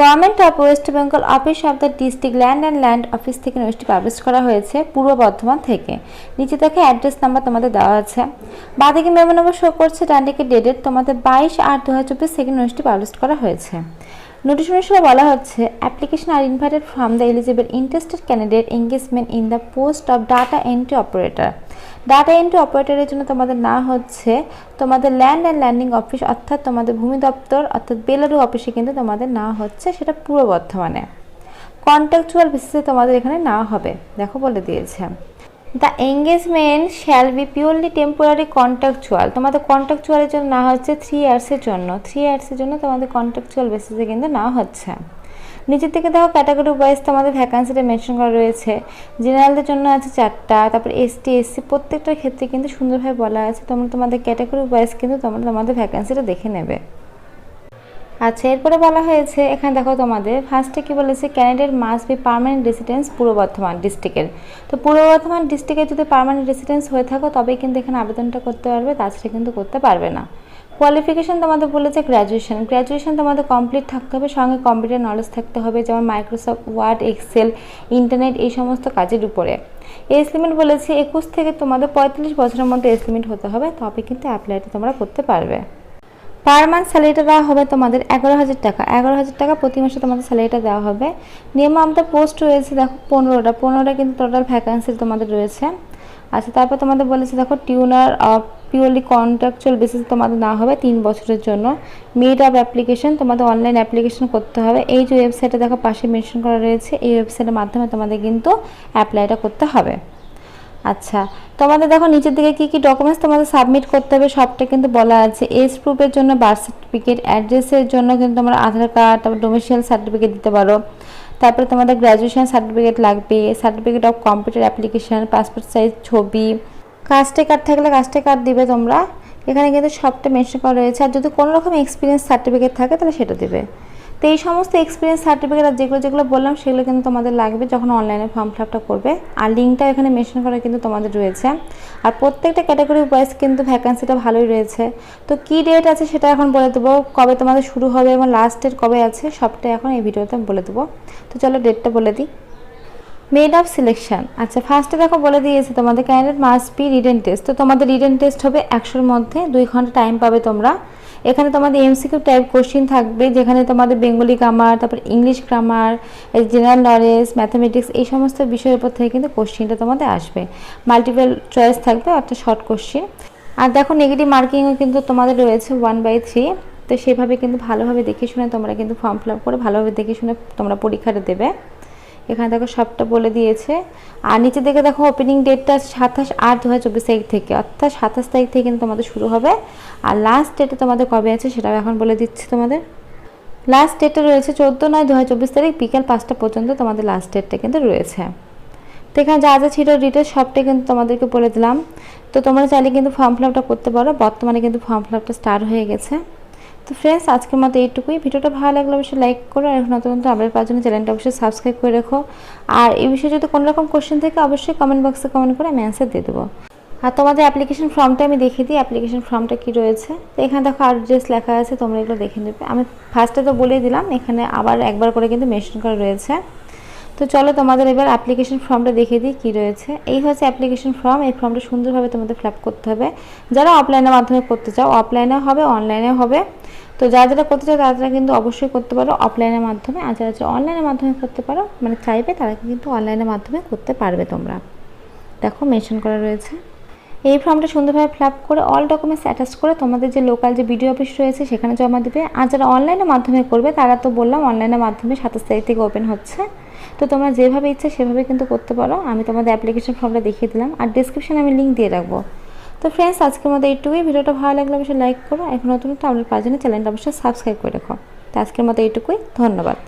Government of West Bengal office of the district land and land office থেকে নোটিশটি publish করা হয়েছে পূর্ব বর্ধমান থেকে। নিচে দেখে অ্যাড্রেস নাম্বার তোমাদের দেওয়া আছে। বাদিকে মেমো নম্বর শো করছে ডান্ডিকে ডেটের তোমাদের বাইশ আট দু হাজার চব্বিশ থেকে নোটিশটি পাবলিশ করা হয়েছে। নোটিশ অনুসারে বলা হচ্ছে application are invited from the eligible interested candidate engagement in the post of data entry operator data entry অপারেটরের জন্য তোমাদের না হচ্ছে, তোমাদের ল্যান্ড অ্যান্ড ল্যান্ডিং অফিস অর্থাৎ তোমাদের ভূমি দপ্তর, অর্থাৎ বেলারু অফিসে কিন্তু তোমাদের না হচ্ছে, সেটা পূর্ব বর্ধমানে। কন্ট্রাকচুয়াল বেসিসে তোমাদের এখানে না হবে, দেখো বলে দিয়েছে। The engagement shall be purely temporary contractual তোমাদের কন্ট্রাকচুয়ালের জন্য না হচ্ছে থ্রি ইয়ার্সের জন্য। থ্রি ইয়ার্সের জন্য তোমাদের কন্ট্রাকচুয়াল বেসিসে কিন্তু না হচ্ছে। নিচের থেকে দেখো ক্যাটাগরি ওয়াইজ তোমাদের ভ্যাকান্সিটা মেনশন করা রয়েছে। জেনারেলদের জন্য আছে চারটা, তারপর এসটি এসসি প্রত্যেকটার ক্ষেত্রে কিন্তু সুন্দরভাবে বলা আছে। তোমরা তোমাদের ক্যাটাগরি ওয়াইজ কিন্তু তোমরা তোমাদের ভ্যাকান্সিটা দেখে নেবে। আচ্ছা এরপরে বলা হয়েছে, এখানে দেখো তোমাদের ফার্স্টে কি বলেছে candidate must be permanent residence Purba Bardhaman ডিস্ট্রিক্টের তো পূর্ব বর্ধমান ডিস্ট্রিক্টে যদি পারমানেন্ট রেসিডেন্স হয়ে থাকো, তবেই কিন্তু এখানে আবেদনটা করতে পারবে, তাছাড়া কিন্তু করতে পারবে না। কোয়ালিফিকেশন তোমাদের বলেছে গ্র্যাজুয়েশন গ্র্যাজুয়েশন তোমাদের কমপ্লিট থাকতে হবে, সঙ্গে কম্পিউটার নলেজ থাকতে হবে, যেমন মাইক্রোসফট ওয়ার্ড এক্সেল ইন্টারনেট এই সমস্ত কাজের উপরে। এজ লিমিট বলেছে, একুশ থেকে তোমাদের পঁয়তাল্লিশ বছরের মধ্যে এজ লিমিট হতে হবে তবে কিন্তু অ্যাপ্লাইটা তোমরা করতে পারবে। পার মান্থ স্যালারিটা দেওয়া হবে তোমাদের এগারো হাজার টাকা। এগারো হাজার টাকা প্রতি মাসে তোমাদের স্যালারিটা দেওয়া হবে। নিয়ম অফ পোস্ট রয়েছে, দেখো, পনেরোটা। পনেরোটা কিন্তু টোটাল ভ্যাকান্সি তোমাদের রয়েছে। আচ্ছা তারপর তোমাদের বলেছে, দেখো টিউনার পিওরলি কন্ট্রাকচুয়াল বেসিস তোমাদের না হবে তিন বছরের জন্য। মেড অফ অ্যাপ্লিকেশন তোমাদের অনলাইন অ্যাপ্লিকেশন করতে হবে। এই যে ওয়েবসাইটে দেখো, পাশে মেনশন করা রয়েছে, এই ওয়েবসাইটের মাধ্যমে তোমাদের কিন্তু অ্যাপ্লাইটা করতে হবে। আচ্ছা তোমাদের দেখো নিচের দিকে কি কি ডকুমেন্টস তোমাদের সাবমিট করতে হবে সবটা কিন্তু বলা আছে। এজ প্রুফের জন্য বার্থ সার্টিফিকেট অ্যাড্রেসের জন্য কিন্তু তোমরা আধার কার্ড তারপর ডোমিসিয়াল সার্টিফিকেট দিতে পারো। তারপরে তোমাদের গ্র্যাজুয়েশন সার্টিফিকেট লাগবে certificate of computer application passport size ছবি। কাস্টে কার্ড থাকলে কাস্টে কার্ড দিবে তোমরা। এখানে কিন্তু সবটা মেনশন করা রয়েছে। আর যদি কোনো রকম এক্সপিরিয়েন্স সার্টিফিকেট থাকে তাহলে সেটা দিবে। তো এই সমস্ত এক্সপিরিয়েন্স সার্টিফিকেট আর যেগুলো যেগুলো বললাম, সেগুলো কিন্তু তোমাদের লাগবে যখন অনলাইনে ফর্ম ফিল আপটা করবে। আর লিঙ্কটা এখানে মেনশন করা কিন্তু তোমাদের রয়েছে। আর প্রত্যেকটা ক্যাটাগরি ওয়াইজ কিন্তু ভ্যাকান্সিটা ভালোই রয়েছে। তো কী ডেট আছে সেটা এখন বলে দেবো। কবে তোমাদের শুরু হবে এবং লাস্ট ডেট কবে আছে, সবটা এখন এই ভিডিওতে বলে দেবো। তো চলো ডেটটা বলে দিই। মেড অফ সিলেকশন আচ্ছা ফার্স্টে দেখো বলে দিয়েছে তোমাদের candidate must be written test তো তোমাদের রিটেন টেস্ট হবে একশোর মধ্যে দুই ঘণ্টা টাইম পাবে তোমরা। এখানে তোমাদের এমসিকিউ টাইপ কোশ্চিন থাকবে, যেখানে তোমাদের বেঙ্গলি গ্রামার তারপর English grammar general knowledge mathematics এই সমস্ত বিষয়ের উপর থেকে কিন্তু কোশ্চিনটা তোমাদের আসবে। মাল্টিপল চয়েস থাকবে, অর্থাৎ শর্ট কোশ্চিন আর দেখো নেগেটিভ মার্কিংও কিন্তু তোমাদের রয়েছে ওয়ান বাই থ্রি তো সেভাবে কিন্তু ভালোভাবে দেখে শুনে তোমরা কিন্তু ফর্ম ফিল আপ করে ভালোভাবে দেখে শুনে তোমরা পরীক্ষাটা দেবে। এখানে দেখো সবটা বলে দিয়েছে। আর নিচে দেখে দেখো ওপেনিং ডেটটা সাতাশ আট দু হাজার চব্বিশ তারিখ থেকে। অর্থাৎ সাতাশ তারিখ থেকে কিন্তু তোমাদের শুরু হবে। আর লাস্ট ডেটে তোমাদের কবে আছে সেটাও এখন বলে দিচ্ছি তোমাদের। লাস্ট ডেটটা রয়েছে চোদ্দ নয় দু হাজার চব্বিশ তারিখ বিকাল পাঁচটা পর্যন্ত তোমাদের লাস্ট ডেটটা কিন্তু রয়েছে। তো এখানে যা যা ছিল ডিটেলস সবটাই কিন্তু তোমাদেরকে বলে দিলাম। তো তোমরা চাইলে কিন্তু ফর্ম ফিল করতে পারো। বর্তমানে কিন্তু ফর্ম ফিল স্টার্ট হয়ে গেছে। তো ফ্রেন্ডস আজকের মতো এইটুকুই। ভিডিওটা ভালো লাগলে অবশ্যই লাইক করো আর এখন অত্যন্ত আপডেট পাওয়ার জন্য চ্যানেলটা অবশ্যই সাবস্ক্রাইব করে রেখো। আর এই বিষয়ে যদি কোনো রকম কোশ্চেন থাকে, অবশ্যই কমেন্ট বক্সে কমেন্ট করে আমি অ্যান্সার দিয়ে দেবো। আর তোমাদের অ্যাপ্লিকেশন ফর্মটা আমি দেখে দিই অ্যাপ্লিকেশন ফর্মটা কি রয়েছে। তো এখানে দেখো অ্যাড্রেস লেখা আছে, তোমরা এগুলো দেখে নেবে। আমি ফার্স্টে তো বলেই দিলাম, এখানে আবার একবার করে কিন্তু মেনশন করা রয়েছে। তো চলো তোমাদের এবার অ্যাপ্লিকেশন ফর্মটা দেখিয়ে দিই কী রয়েছে। এই হচ্ছে অ্যাপ্লিকেশন ফর্ম এই ফর্মটা সুন্দরভাবে তোমাদের ফিল করতে হবে। যারা অফলাইনের মাধ্যমে করতে চাও অফলাইনেও হবে অনলাইনেও হবে। তো যারা যারা করতে চাও, তারা কিন্তু অবশ্যই করতে পারো অফলাইনের মাধ্যমে। আর যারা যারা অনলাইনের মাধ্যমে করতে পারো মানে চাইবে, তারা কিন্তু অনলাইনের মাধ্যমে করতে পারবে তোমরা। দেখো মেনশন করা রয়েছে। এই ফর্মটা সুন্দরভাবে ফিল করে অল ডকুমেন্টস অ্যাটাচ করে তোমাদের যে লোকাল যে বিডিও অফিস রয়েছে, সেখানে জমা দেবে। আর যারা অনলাইনের মাধ্যমে করবে, তারা তো বললাম অনলাইনের মাধ্যমে সাতাশ তারিখ থেকে ওপেন হচ্ছে। তো তোমরা যেভাবে ইচ্ছে সেভাবে কিন্তু করতে পারো। আমি তোমাদের অ্যাপ্লিকেশন ফর্মটা দেখিয়ে দিলাম আর ডিসক্রিপশানে আমি লিঙ্ক দিয়ে রাখব। তো ফ্রেন্ডস আজকের মতো এইটুকুই। ভিডিওটা ভালো লাগলে অবশ্যই লাইক করো। এখন নতুন তো আমাদের পাঁচজনের চ্যানেলটা অবশ্যই সাবস্ক্রাইব করে রাখো। তো আজকের মতো এইটুকুই। ধন্যবাদ।